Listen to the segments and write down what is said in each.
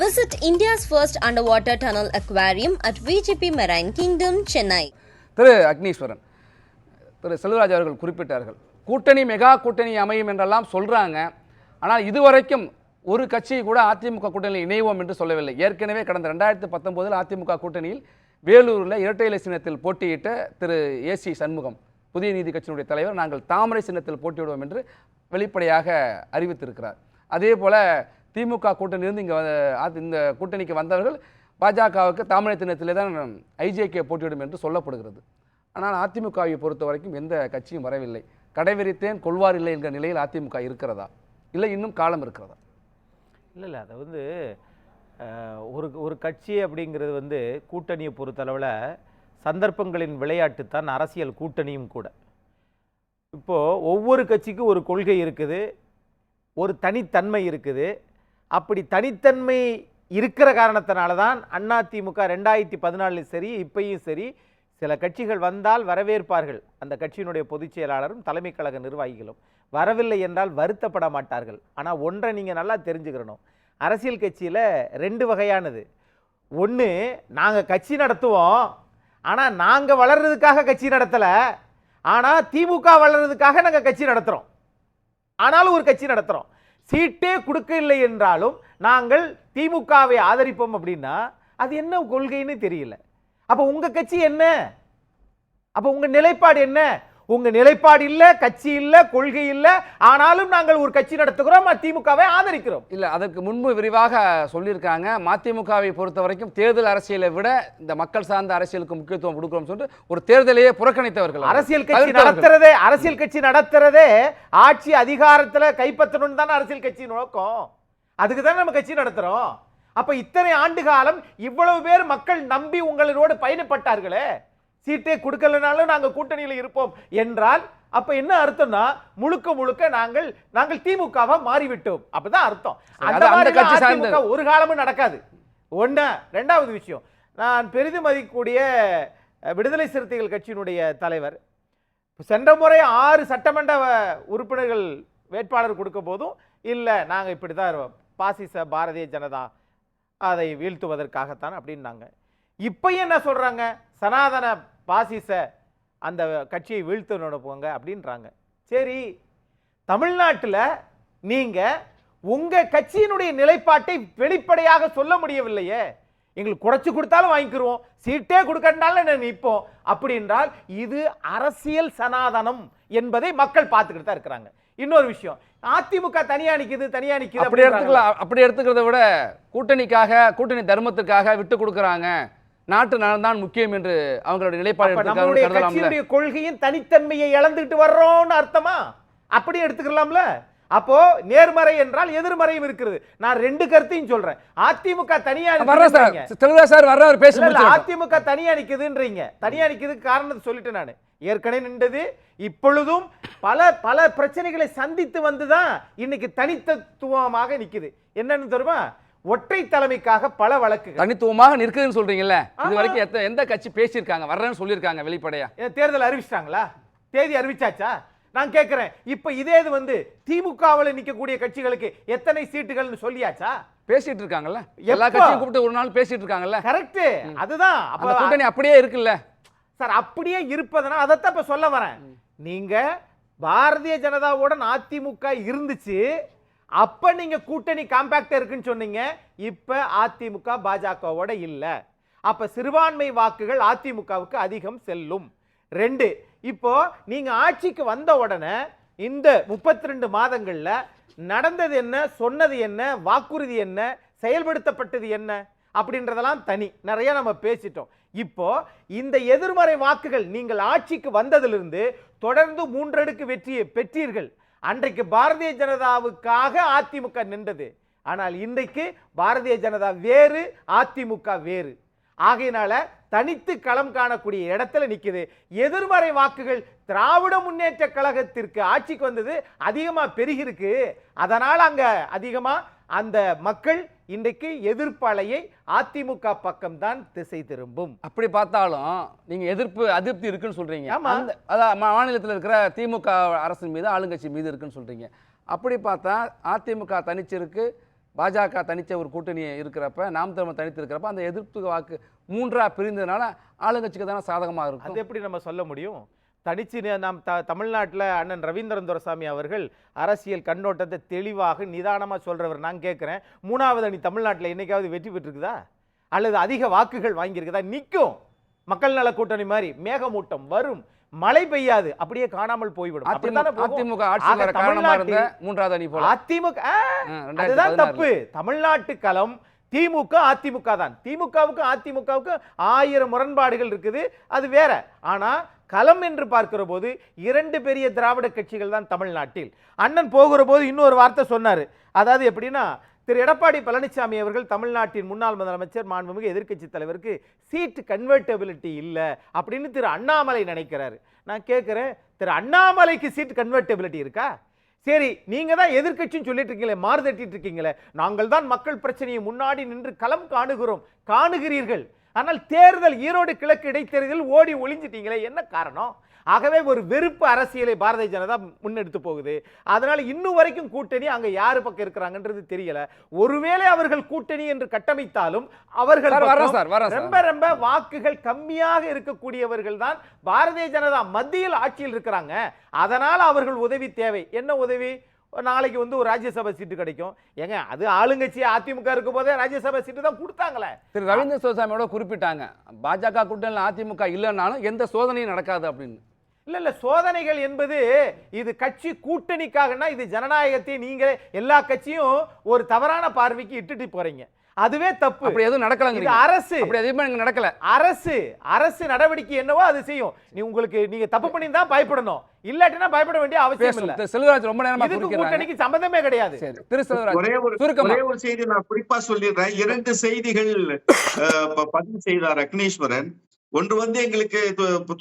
Visit India's first underwater tunnel aquarium at VGP Marine Kingdom, Chennai. திரு அக்னீஸ்வரன் திரு செல்வராஜ் அவர்கள் குறிப்பிட்டார்கள். கூட்டணி mega கூட்டணி அமையும் என்றெல்லாம் சொல்கிறாங்க ஆனால் இதுவரைக்கும் ஒரு கட்சி கூட அதிமுக கூட்டணியில் இணைவோம் என்று சொல்லவில்லை. ஏற்கனவே கடந்த ரெண்டாயிரத்தி பத்தொன்பதில் அதிமுக கூட்டணியில் வேலூரில் இரட்டை இலை சின்னத்தில் போட்டியிட்ட திரு ஏசி சண்முகம் புதிய நீதி கட்சியினுடைய தலைவர். நாங்கள் தாமரை சின்னத்தில் போட்டியிடுவோம் என்று வெளிப்படையாக அறிவித்திருக்கிறார். அதே போல் திமுக கூட்டணியிலிருந்து இங்கே இந்த கூட்டணிக்கு வந்தவர்கள் பாஜகவுக்கு தாமரை தினத்திலே தான் ஐஜேகே போட்டியிடும் என்று சொல்லப்படுகிறது. ஆனால் அதிமுகவை பொறுத்த வரைக்கும் எந்த கட்சியும் வரவில்லை. கடைவிரித்தேன் கொள்வார் இல்லை என்கிற நிலையில் அதிமுக இருக்கிறதா? இல்லை இன்னும் காலம் இருக்கிறதா? இல்லை இல்லை. அதை வந்து ஒரு ஒரு கட்சி அப்படிங்கிறது வந்து கூட்டணியை பொறுத்தளவில் சந்தர்ப்பங்களின் விளையாட்டு தான் அரசியல் கூட்டணியும் கூட. இப்போது ஒவ்வொரு கட்சிக்கும் ஒரு கொள்கை இருக்குது. ஒரு தனித்தன்மை இருக்குது. அப்படி தனித்தன்மை இருக்கிற காரணத்தினால தான் அதிமுக ரெண்டாயிரத்தி பதினாலிலும் சரி இப்பையும் சரி சில கட்சிகள் வந்தால் வரவேற்பார்கள். அந்த கட்சியினுடைய பொதுச் செயலாளரும் தலைமை கழக நிர்வாகிகளும் வரவில்லை என்றால் வருத்தப்பட மாட்டார்கள். ஆனால் ஒன்றை நீங்கள் நல்லா தெரிஞ்சுக்கிறணும் அரசியல் கட்சியில் ரெண்டு வகையானது. ஒன்று நாங்கள் கட்சி நடத்துவோம். ஆனால் நாங்கள் வளர்றதுக்காக கட்சி நடத்தலை. ஆனால் திமுக வளர்றதுக்காக நாங்கள் கட்சி நடத்துகிறோம் ஆனாலும் ஒரு கட்சி நடத்துகிறோம் சீட்டே கொடுக்க இல்லை என்றாலும் நாங்கள் திமுகவை ஆதரிப்போம் அப்படின்னா அது என்ன கொள்கைன்னு தெரியல. அப்போ உங்கள் கட்சி என்ன? அப்போ உங்கள் நிலைப்பாடு என்ன? உங்கள் நிலைப்பாடு இல்லை கட்சி இல்லை கொள்கை இல்லை. ஆனாலும் நாங்கள் ஒரு கட்சி நடத்துகிறோம் திமுகவை ஆதரிக்கிறோம். இல்லை அதற்கு முன்பு விரிவாக சொல்லியிருக்காங்க மதிமுகவை பொறுத்த வரைக்கும் தேர்தல் அரசியலை விட இந்த மக்கள் சார்ந்த அரசியலுக்கு முக்கியத்துவம் கொடுக்கிறோம் சொல்லிட்டு ஒரு தேர்தலையே புறக்கணித்தவர்கள். அரசியல் கட்சி. நடத்துறதே அரசியல் கட்சி நடத்துறதே ஆட்சி அதிகாரத்துல கைப்பற்றணும்னு தானே அரசியல் கட்சி நோக்கம். அதுக்கு தானே நம்ம கட்சி நடத்துறோம். அப்ப இத்தனை ஆண்டு காலம் இவ்வளவு பேர் மக்கள் நம்பி உங்களோடு பயணப்பட்டார்களே? சீட்டே கொடுக்கலனாலும் நாங்க கூட்டணியில இருப்போம். என்றால் அப்ப என்ன அர்த்தம்னா முழுக்க முழுக்க நாங்கள் நாங்கள் திமுகவா மாறிவிட்டோம். அப்பதான் அர்த்தம். அந்த மாதிரி. ஒரு காலமும் நடக்காது. ஒண்ணு ரெண்டாவது விஷயம். நான் பெரிதும் மதிக்கக்கூடிய விடுதலை சிறுத்தைகள் கட்சியினுடைய தலைவர். சென்ற முறை ஆறு சட்டமன்ற உறுப்பினர்கள் வேட்பாளர் கொடுக்க போதும் இல்லை நாங்கள் இப்படி தான் பாசிச பாரதிய ஜனதா அதை வீழ்த்துவதற்காகத்தான் அப்படின்னாங்க இப்போ என்ன சொல்கிறாங்க சனாதன பாசிச அந்த கட்சியை வீழ்த்து நடப்புவாங்க அப்படின்றாங்க. சரி தமிழ்நாட்டில் நீங்கள் உங்கள் கட்சியினுடைய நிலைப்பாட்டை வெளிப்படையாக சொல்ல முடியவில்லையே. எங்களுக்கு குறைச்சு கொடுத்தாலும் வாங்கிக்கிறோம் சீட்டே கொடுக்கறதுனால நான் நிற்போம்? அப்படி என்றால் இது அரசியல் சனாதனம் என்பதை மக்கள் பார்த்துக்கிட்டு தான் இருக்கிறாங்க. இன்னொரு விஷயம் அதிமுக தனியா நிக்குது தனியா நிக்குது அப்படி. எடுத்துக்கலாம் அப்படி எடுத்துக்கிறத விட கூட்டணிக்காக கூட்டணி தர்மத்துக்காக விட்டு கொடுக்குறாங்க. நாட்டு நலன் தான் முக்கியம் என்று அவங்களுடைய நிலைப்பாடு கொள்கையின் தனித்தன்மையை இழந்துட்டு வர்றோம்னு அர்த்தமா? அப்படி எடுத்துக்கலாம்ல? அப்போ நேர்மறை என்றால் எதிர்மறையும் இருக்கிறது. நான் ரெண்டு கருத்தையும் சொல்றேன். அதிமுக தனியா சார். வர்றாரு பேசி. அதிமுக தனியா நிக்குதுன்றீங்க. தனியா நிக்குதுக்கு காரணத்தை சொல்லிட்டேன் நான். ஏற்கனவே நின்றது. இப்பொழுதும் பல பல பிரச்சனைகளை சந்தித்து வந்துதான் இன்னைக்கு தனித்தத்துவமாக நிக்குது. என்னன்னு தெரியுமா? ஒற்றை தலைமைக்காக பல வழக்குகள். தனித்துவமாக நிற்குதுன்னு சொல்றீங்கல்ல? இது. வரைக்கும் எத்த- எந்த கட்சி பேசியிருக்காங்க வர்றேன்னு சொல்லியிருக்காங்க வெளிப்படையா? தேர்தல் அறிவிச்சிட்டாங்களா? தேதி அறிவிச்சாச்சா? நான் கேட்கிறேன் இப்ப இதே இது வந்து திமுகவில் நிக்கக்கூடிய கட்சிகளுக்கு எத்தனை சீட்டுகள்னு சொல்லியாச்சா? பேசிட்டு இருக்காங்கல்ல? எல்லா? கட்சியும் கூப்பிட்டு ஒரு நாள் பேசிட்டு இருக்காங்கல்ல? கரெக்ட் அதுதான். அப்ப கூட்டணி அப்படியே இருக்குல்ல? சார் அப்படியே இருப்பதனா அதைத்தான் இப்ப சொல்ல வரேன். நீங்க பாரதிய ஜனதாவுடன் அதிமுக இருந்துச்சு அப்ப நீங்க கூட்டணி காம்பாக்டா இருக்குன்னு சொன்னீங்க. இப்ப அதிமுக பாஜகவோட இல்ல. அப்ப சிறுபான்மை வாக்குகள் அதிமுகவுக்கு அதிகம் செல்லும். ரெண்டு இப்போ நீங்க ஆட்சிக்கு வந்த உடனே இந்த முப்பத்தி ரெண்டு மாதங்கள்ல நடந்தது என்ன சொன்னது என்ன வாக்குறுதி என்ன செயல்படுத்தப்பட்டது என்ன அப்படின்றதெல்லாம் தனி. நிறைய நம்ம பேசிட்டோம். இப்போ இந்த எதிர்மறை வாக்குகள் நீங்கள் ஆட்சிக்கு வந்ததிலிருந்து தொடர்ந்து மூன்றடுக்கு வெற்றியை பெற்றீர்கள். அன்றைக்கு பாரதிய ஜனதாவுக்காக அதிமுக நின்றது. ஆனால் இன்றைக்கு பாரதிய ஜனதா வேறு அதிமுக வேறு. ஆகையினால தனித்து களம் காணக்கூடிய இடத்துல நிற்குது எதிர்மறை வாக்குகள் திராவிட முன்னேற்ற கழகத்திற்கு ஆட்சிக்கு வந்தது அதிகமாக பெருகிருக்கு அதனால் அங்கே அதிகமாக அந்த மக்கள் இன்றைக்கு எதிர்ப்பலையை அதிமுக பக்கம்தான் திசை திரும்பும். அப்படி பார்த்தாலும் நீங்க எதிர்ப்பு அதிருப்தி இருக்குன்னு சொல்றீங்க. அதான் மாநிலத்தில் இருக்கிற திமுக அரசு மீது ஆளுங்கட்சி மீது இருக்குன்னு சொல்றீங்க. அப்படி பார்த்தா அதிமுக தனிச்சிருக்கு பாஜக தனிச்ச ஒரு கூட்டணி இருக்கிறப்ப நாம் தமிழ் தனித்து இருக்கிறப்ப அந்த எதிர்ப்பு வாக்கு மூன்றா பிரிந்ததுனால ஆளுங்கட்சிக்கு தானே சாதகமாக இருக்கும். அது எப்படி நம்ம சொல்ல முடியும்? தனிச்சு நாம் த தமிழ்நாட்டில் அண்ணன் ரவீந்திரன் துரசாமி அவர்கள் அரசியல் கண்ணோட்டத்தை தெளிவாக நிதானமாக சொல்றவர் நான் கேட்குறேன் மூணாவது அணி தமிழ்நாட்டில் என்னைக்காவது வெற்றி பெற்றிருக்குதா? அல்லது அதிக வாக்குகள் வாங்கியிருக்குதா? நிற்கும் மக்கள் நல கூட்டணி மாதிரி மேகமூட்டம் வரும். மழை பெய்யாது. அப்படியே காணாமல் போய்விடும். அதிமுக மூன்றாவது அணி போல. அதிமுக அதுதான். தப்பு. தமிழ்நாட்டு களம் திமுக அதிமுக தான். திமுகவுக்கு அதிமுகவுக்கு ஆயிரம் முரண்பாடுகள் இருக்குது. அது வேற. ஆனா களம் என்று பார்க்கிற போது இரண்டு பெரிய திராவிட கட்சிகள் தான் தமிழ்நாட்டில். அண்ணன் போகிற போது இன்னொரு வார்த்தை சொன்னார். அதாவது எப்படின்னா திரு எடப்பாடி பழனிசாமி அவர்கள் தமிழ்நாட்டின் முன்னாள் முதலமைச்சர் மாண்புமிகு எதிர்க்கட்சி தலைவருக்கு சீட் கன்வெர்டபிலிட்டி இல்லை அப்படின்னு திரு அண்ணாமலை நினைக்கிறாரு. நான் கேட்குறேன் திரு அண்ணாமலைக்கு சீட் கன்வெர்டபிலிட்டி இருக்கா? சரி நீங்க தான் எதிர்க்கட்சின்னு சொல்லிட்டு இருக்கீங்களே மாறுதட்டிட்டு இருக்கீங்களே நாங்கள் தான் மக்கள் பிரச்சனையை முன்னாடி நின்று களம் காணுகிறோம். காணுகிறீர்கள். ஆனால் தேர்தல் ஈரோடு கிழக்கு இடைத்தேர்தல் ஓடி ஒளிஞ்சிட்டீங்களே என்ன காரணம்? ஆகவே ஒரு வெறுப்பு அரசியலை பாரதிய ஜனதா முன்னெடுத்து போகுது. அதனால இன்னும் வரைக்கும் கூட்டணி அங்க யாரு பக்கம் இருக்கிறாங்கன்றது தெரியல. ஒருவேளை அவர்கள் கூட்டணி என்று கட்டமைத்தாலும் அவர்கள். ரொம்ப ரொம்ப வாக்குகள் கம்மியாக இருக்கக்கூடியவர்கள் தான் பாரதிய ஜனதா மத்தியில் ஆட்சியில் இருக்கிறாங்க. அதனால் அவர்கள் உதவி தேவை. என்ன உதவி? நாளைக்கு வந்து ஒரு ராஜ்யசபா சீட்டு கிடைக்கும். ஏங்க அது ஆளுங்கட்சி அதிமுக இருக்கும் போதே ராஜ்யசபா சீட்டு தான் கொடுத்தாங்களே. திரு ரவீந்திர சிவசாமியோட குறிப்பிட்டாங்க பாஜக கூட்டணியில் அதிமுக இல்லைன்னாலும் எந்த சோதனையும் நடக்காது அப்படின்னு. இல்ல இல்ல சோதனைகள் என்பது இது கட்சி கூட்டணிக்காகனா இது ஜனநாயகத்தை நீங்க எல்லா கட்சியும் ஒரு தவறான பார்வைக்கு இட்டுட்டு போறீங்க. அதுவே தப்பு. அப்படி எதுவும் இது நடக்கலங்கிறீங்க அரசு. அப்படி எதுவுமே இங்க நடக்கல. அரசு அரசு நடவடிக்கை என்னவோ அது செய்யும். நீ உங்களுக்கு நீங்க தப்பு பண்ணி தான் பயப்படணும். இல்லாட்டினா பயப்பட வேண்டிய அவசியம் இல்ல. செல்வராஜ் ரொம்ப நேரமா இதுக்கு கூட்டணிக்கு சம்பந்தமே கிடையாது. சரி திரு செல்வராஜ் ஒரே ஒரு சுருக்கமா. ஒரே ஒரு செய்தி நான் குறிப்பா சொல்லிடுறேன். இரண்டு செய்திகள் பதிவு செய்தார் அக்னீஸ்வரன். ஒன்று வந்து எங்களுக்கு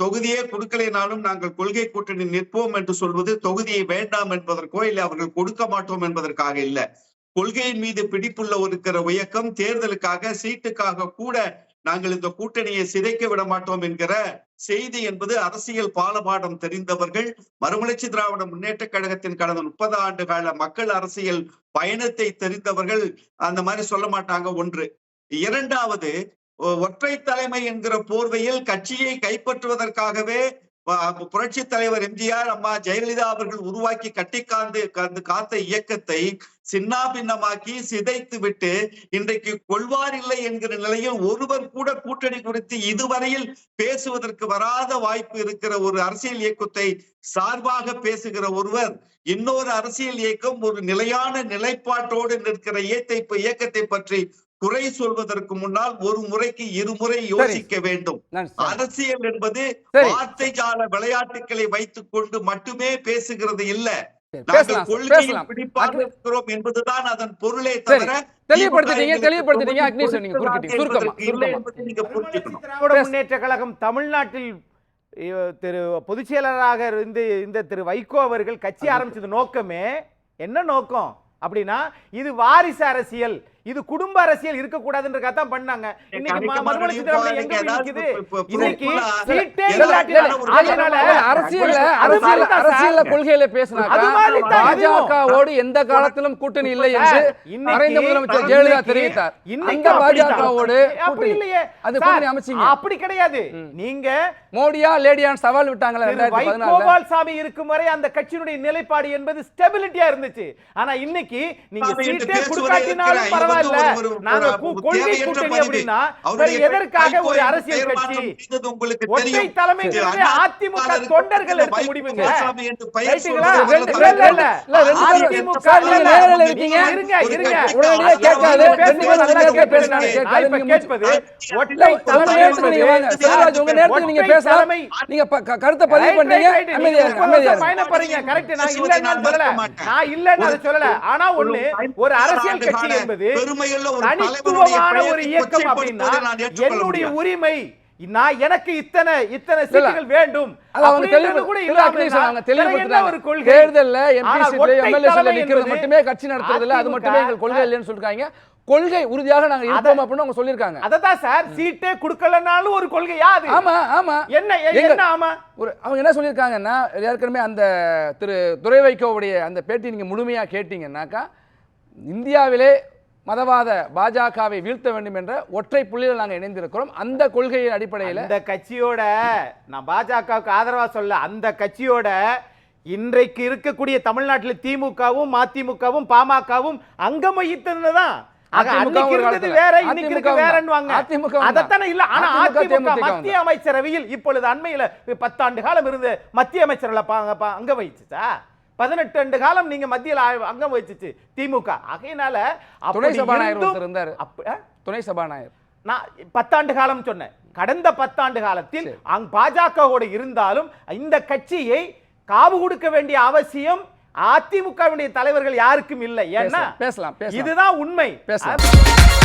தொகுதியே கொடுக்கலைனாலும் நாங்கள் கொள்கை கூட்டணி நிற்போம் என்று சொல்வது தொகுதியை வேண்டாம் என்பதற்கோ இல்லை அவர்கள் கொடுக்க மாட்டோம் என்பதற்காக இல்ல. கொள்கையின் மீது பிடிப்புள்ள இருக்கிற இயக்கம் தேர்தலுக்காக சீட்டுக்காக கூட நாங்கள் இந்த கூட்டணியை சிதைக்க விட மாட்டோம் என்கிற செய்தி என்பது அரசியல் பாலபாடம் தெரிந்தவர்கள் மறுமலர்ச்சி திராவிட முன்னேற்ற கழகத்தின் கடந்த முப்பது ஆண்டு கால மக்கள் அரசியல் பயணத்தை தெரிந்தவர்கள் அந்த மாதிரி சொல்ல மாட்டாங்க. ஒன்று. இரண்டாவது ஒற்றை தலைமை என்கிற போர்வையில் கட்சியை கைப்பற்றுவதற்காகவே புரட்சி தலைவர் எம்ஜிஆர் அம்மா ஜெயலலிதா அவர்கள் உருவாக்கி கட்டி காந்து காத்த இயக்கத்தை சின்னாபின்னமாக்கி சிதைத்து விட்டு இன்றைக்கு கொள்வார் இல்லை என்கிற நிலையில் ஒருவர் கூட கூட்டணி குறித்து இதுவரையில் பேசுவதற்கு வராத வாய்ப்பு இருக்கிற ஒரு அரசியல் இயக்கத்தை சார்பாக பேசுகிற ஒருவர் இன்னொரு அரசியல் இயக்கம் ஒரு நிலையான நிலைப்பாட்டோடு நிற்கிற இயத்தை இயக்கத்தை பற்றி குறை சொல்வதற்கு முன்னால் ஒரு முறைக்கு இருமுறை யோசிக்க வேண்டும். அரசியல் என்பது. வார்த்தை ஜால விளையாட்டுகளை வைத்துக் கொண்டு மட்டுமே பேசுகிறது இல்ல. நாங்கள் கொள்கையில் பிடிப்பாக இருக்கிறோம் என்பதுதான் அதன் பொருளே தவிர முன்னேற்ற கழகம் தமிழ்நாட்டில் திரு பொதுச் செயலராக இருந்து இந்த திரு வைகோ அவர்கள் கட்சி ஆரம்பிச்சது நோக்கமே என்ன நோக்கம்? அப்படின்னா இது வாரிசு அரசியல். இது குடும்ப அரசியல் இருக்கக்கூடாதுன்றதுக்காக தான் பண்ணாங்க இன்னைக்கு எங்க இன்னைக்கு சீட்டே அரசியல்ல அரசியல். அரசியல்ல கொள்கையில. பாஜகவோடு எந்த காலத்திலும் கூட்டணி இல்லை என்று முதலமைச்சர் ஜெயலலிதா தெரிவித்தார். இன்னைக்கு. பாஜகவோடு அப்படி கூட்டணி இல்லையே அது கூட்டணி அமைச்சீங்க. அப்படி கிடையாது. நீங்க மோடியா லேடியான்னு சவால் விட்டாங்களே சாமி இருக்கும் வரை அந்த கட்சியினுடைய நிலைப்பாடு என்பது ஸ்டெபிலிட்டியா இருந்துச்சு. ஆனா இன்னைக்கு நீங்க சீட்டே கொடுக்காட்டினாலும் பரவாயில்ல நாங்க கொள்கை கூட்டணி. அப்படின்னா எதற்காக ஒரு அரசியல் கட்சி ஒற்றை அண்ணா அதிமுக திமுக தொண்டர்கள் முடிவுங்க அதிமுக இருக்கீங்க. இருங்க, இருங்க. கேட்காது. கேட்பது ஒற்றை தலைமை நீங்க உங்க நேரத்துக்கு நீங்க. தலைமை கருத்தை பதிவு பண்ணீங்க. பயணப்படுறீங்க. correct. நான் இல்லைன்னு நான் சொல்லல. நான் இல்லைன்னு சொல்லல. ஆனா ஒண்ணு, ஒரு அரசியல் கட்சி என்பது பெருமையுள்ள ஒரு தனித்துவமான தலைவருடைய ஒரு பெயரை இயக்கம் அப்படின்னா கொச்சைப்படுத்துவதை நான் ஏற்றுக்கொள்ள என்னுடைய. உரிமை நான் எனக்கு இத்தனை இத்தனை சீட்டுகள் வேண்டும் அது அவங்க அப்படின்றது தெளிவு- கூட இல்ல, இல்லாம அகிலேஷ் இருந்தா அவங்க வேற என்ன ஒரு தெளிவுபடுத்துறாங்க. கொள்கை? தேர்தல்ல MP ஆனால் சீட்ல, ஒற்றை MLA சீட்ல தலைமை நிக்கிறது என்பது மட்டுமே கட்சி நடத்துறது இல்ல, அது அதிமுக மட்டுமே எங்கள் கொள்கை இல்லைன்னு சொல்லிருக்காங்க கொள்கை உறுதியாக நாங்க இருப்போம் அப்படின்னு அவங்க சொல்லியிருக்காங்க அததான் சார் சீட்டே கொடுக்கலனாலும் ஒரு கொள்கையா அது ஆமா ஆமா என்ன என்ன ஆமா ஒரு அவங்க என்ன சொல்லியிருக்காங்கன்னா ஏற்கனவே அந்த திரு துரை வைகோவுடைய அந்த பேட்டி நீங்க முழுமையா கேட்டீங்கன்னாக்கா இந்தியாவிலே மதவாத பாஜகவை வீழ்த்த வேண்டும் என்ற ஒற்றை புள்ளியில் நாங்கள் இணைந்திருக்கிறோம். அந்த கொள்கையின் அடிப்படையில் அந்த கட்சியோட நான் பாஜகவுக்கு ஆதரவா சொல்ல அந்த கட்சியோட இன்றைக்கு இருக்கக்கூடிய தமிழ்நாட்டில் திமுகவும் மதிமுகவும் பாமகவும் அங்கம் அதிமுக தான். மத்திய அமைச்சரவையில் இப்பொழுது அண்மையில பத்தாண்டு காலம் இருந்து மத்திய அமைச்சர்களை அங்க வகிச்சுச்சா பதினெட்டு ஆண்டு காலம் நீங்க மத்தியில் அங்கம் வகிச்சுச்சு திமுக. ஆகையினால துணை சபாநாயகர் இருந்தார்? துணை சபாநாயகர். நான் பத்தாண்டு காலம் சொன்னேன். கடந்த பத்தாண்டு காலத்தில் அங் பாஜகவோடு இருந்தாலும் இந்த கட்சியை காவு கொடுக்க வேண்டிய அவசியம் அதிமுகவுடைய தலைவர்கள் யாருக்கும் இல்லை. ஏன்னா பேசலாம் இதுதான் உண்மை. பேசலாம்.